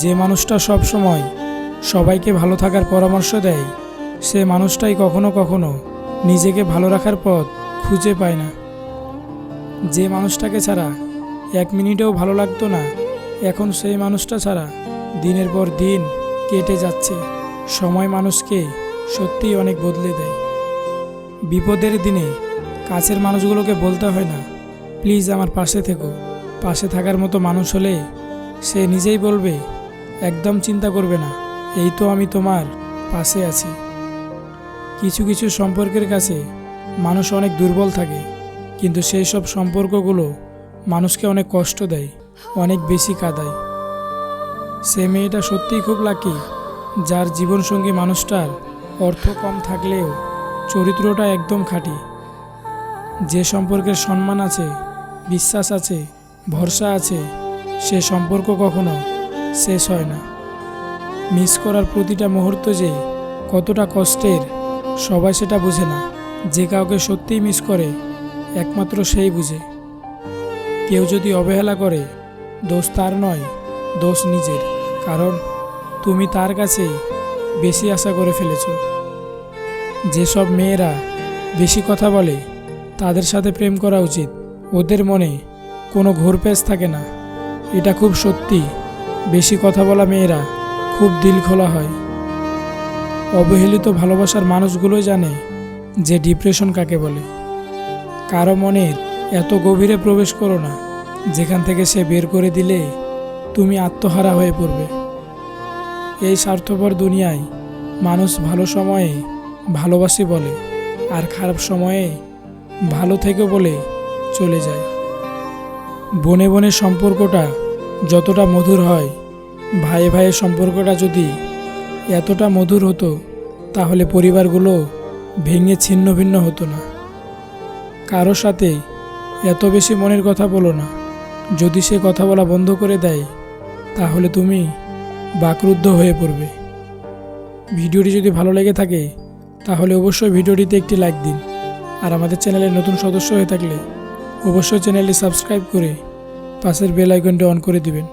যে মানুষটা সব সময় সবাইকে ভালো থাকার পরামর্শ দেয়, সে মানুষটাই কখনো কখনো নিজেকে ভালো রাখার পথ খুঁজে পায় না। যে মানুষটাকে ছাড়া এক মিনিটেও ভালো লাগতো না, এখন সেই মানুষটা ছাড়া দিনের পর দিন কেটে যাচ্ছে। সময় মানুষকে সত্যিই অনেক বদলে দেয়। বিপদের দিনে কাছের মানুষগুলোকে বলতে হয় না, প্লিজ আমার পাশে থেকো। পাশে থাকার মতো মানুষ হলে সে নিজেই বলবে, একদম চিন্তা করবে না, এই তো আমি তোমার পাশে আছি। কিছু কিছু সম্পর্কের কাছে মানুষ অনেক দুর্বল থাকে, কিন্তু সেই সব সম্পর্কগুলো মানুষকে অনেক কষ্ট দেয়, অনেক বেশি কাঁদায়। সে মেয়েটা সত্যিই খুব লাকি যার জীবনসঙ্গী মানুষটার অর্থ কম থাকলেও চরিত্রটা একদম খাঁটি। যে সম্পর্কের সম্মান আছে, বিশ্বাস আছে, ভরসা আছে সে সম্পর্ক কখনো শেষ হয় না। মিস করার প্রতিটা মুহূর্ত যে কতটা কষ্টের, সবাই সেটা বুঝে না। যে কাউকে সত্যিই মিস করে, একমাত্র সেই বুঝে। কেউ যদি অবহেলা করে, দোষ তার নয়, দোষ নিজের। কারণ তুমি তার কাছে বেশি আশা করে ফেলেছ। যেসব মেয়েরা বেশি কথা বলে, তাদের সাথে প্রেম করা উচিত। ওদের মনে কোনো ঘোরপ্যাচ থাকে না। এটা খুব সত্যি। বেশি কথা বলা মেয়েরা খুব দিল খোলা হয়। অবহেলিত ভালোবাসার মানুষগুলোই জানে যে ডিপ্রেশন কাকে বলে। কারও মনের এত গভীরে প্রবেশ করো না, যেখান থেকে সে বের করে দিলে তুমি আত্মহারা হয়ে পড়বে। এই স্বার্থপর দুনিয়ায় মানুষ ভালো সময়ে ভালোবাসি বলে আর খারাপ সময়ে ভালো থেকে বলে চলে যায়। বনে বনে সম্পর্কটা যতটা মধুর হয় ভাই ভাইয়ের সম্পর্কটা যদি এতটা মধুর হতো, তাহলে পরিবারগুলো ভেঙে ছিন্ন ভিন্ন হতো না। কারও সাথে এত বেশি মনের কথা বলো না। যদি সে কথা বলা বন্ধ করে দেয়, তাহলে তুমি বাকরুদ্ধ হয়ে পড়বে। ভিডিওটি যদি ভালো লেগে থাকে, তাহলে অবশ্যই ভিডিওটিতে একটি লাইক দিন। আর আমাদের চ্যানেলের নতুন সদস্য হয়ে থাকলে, অবশ্যই চ্যানেলটি সাবস্ক্রাইব করে পাশের বেল আইকনটি অন করে দিবেন।